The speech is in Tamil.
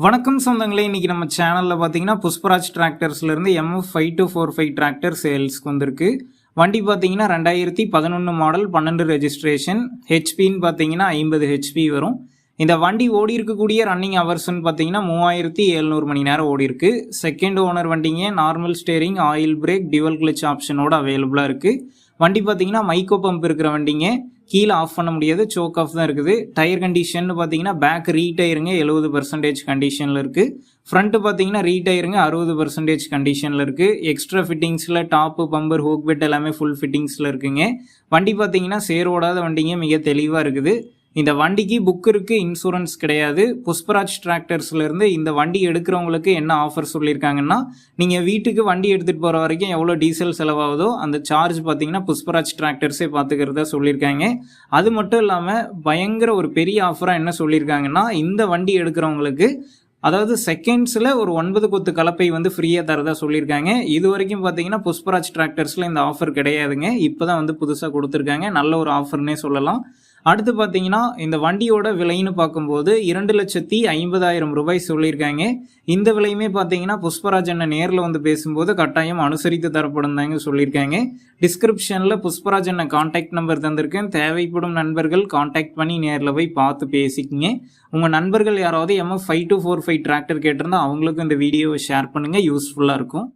வணக்கம் சொந்தங்களே இன்றைக்கி நம்ம சேனலில் பார்த்தீங்கன்னா Pushparaj டிராக்டர்ஸ்லேருந்து MF five two four five tractor சேல்ஸ்க்கு வந்திருக்கு. வண்டி பார்த்தீங்கன்னா ரெண்டாயிரத்தி பதினொன்று மாடல் பன்னெண்டு ரெஜிஸ்ட்ரேஷன் ஹெச்பின்னு பார்த்தீங்கன்னா ஐம்பது ஹெச்பி வரும். இந்த வண்டி ஓடி இருக்கக்கூடிய ரன்னிங் ஹவர்ஸ்னு பார்த்தீங்கன்னா மூவாயிரத்தி எழுநூறு மணி நேரம் ஓடி இருக்கு. செகண்ட் ஓனர் வண்டிங்க normal steering oil brake dual clutch ஆப்ஷனோட அவைலபிளாக இருக்குது வண்டி பார்த்தீங்கன்னா மைக்கோ பம்ப் இருக்கிற வண்டிங்க. கீழே ஆஃப் பண்ண முடியாது சோக் ஆஃப் தான் இருக்குது. டயர் கண்டிஷன் பார்த்தீங்கன்னா பேக் ரீடயருங்க எழுபது பர்சன்டேஜ் கண்டிஷனில் இருக்குது ஃப்ரண்ட்டு பார்த்தீங்கன்னா ரீடயருங்க அறுபது பர்சன்டேஜ் கண்டிஷனில் இருக்குது எக்ஸ்ட்ரா ஃபிட்டிங்ஸில் டாப்பு பம்பர் ஹோக் பெட் எல்லாமே ஃபுல் ஃபிட்டிங்ஸில் இருக்குங்க. வண்டி பார்த்தீங்கன்னா சேரோடாத வண்டிங்க மிக தெளிவாக இருக்குது. இந்த வண்டிக்கு புக் இருக்கு இன்சூரன்ஸ் கிடையாது. புஷ்பராஜ் டிராக்டர்ஸ்லேருந்து இந்த வண்டி எடுக்கிறவங்களுக்கு என்ன ஆஃபர் சொல்லியிருக்காங்கன்னா நீங்கள் வீட்டுக்கு வண்டி எடுத்துகிட்டு போகிற வரைக்கும் எவ்வளோ டீசல் செலவாகுதோ அந்த சார்ஜ் பார்த்தீங்கன்னா புஷ்பராஜ் டிராக்டர்ஸே பார்த்துக்கிறதா சொல்லியிருக்காங்க. அது மட்டும் இல்லாமல் பயங்கர ஒரு பெரிய ஆஃபராக என்ன சொல்லியிருக்காங்கன்னா இந்த வண்டி எடுக்கிறவங்களுக்கு அதாவது செகண்ட்ஸில் ஒரு ஒன்பது கொத்து கலப்பை வந்து ஃப்ரீயாக தரதா சொல்லியிருக்காங்க. இது வரைக்கும் பார்த்தீங்கன்னா புஷ்பராஜ் டிராக்டர்ஸில் இந்த ஆஃபர் கிடையாதுங்க. இப்போ தான் வந்து புதுசாக கொடுத்துருக்காங்க. நல்ல ஒரு ஆஃபர்னே சொல்லலாம். அடுத்து பார்த்தீங்கன்னா இந்த வண்டியோட விலைன்னு பார்க்கும்போது இரண்டு லட்சத்தி ஐம்பதாயிரம் ரூபாய் சொல்லியிருக்காங்க. இந்த விலையுமே பார்த்தீங்கன்னா புஷ்பராஜ் அண்ணன் நேரில் வந்து பேசும்போது கட்டாயம் அனுசரித்து தரப்படும் தாங்க சொல்லியிருக்காங்க. டிஸ்கிரிப்ஷனில் புஷ்பராஜ் அண்ணன் கான்டாக்ட் நம்பர் தந்திருக்கேன். தேவைப்படும் நண்பர்கள் கான்டாக்ட் பண்ணி நேரில் போய் பார்த்து பேசிக்கிங்க. உங்கள் நண்பர்கள் யாராவது MF five two four five tractor கேட்டிருந்தா அவங்களுக்கும் இந்த வீடியோவை ஷேர் பண்ணுங்கள் யூஸ்ஃபுல்லாக இருக்கும்.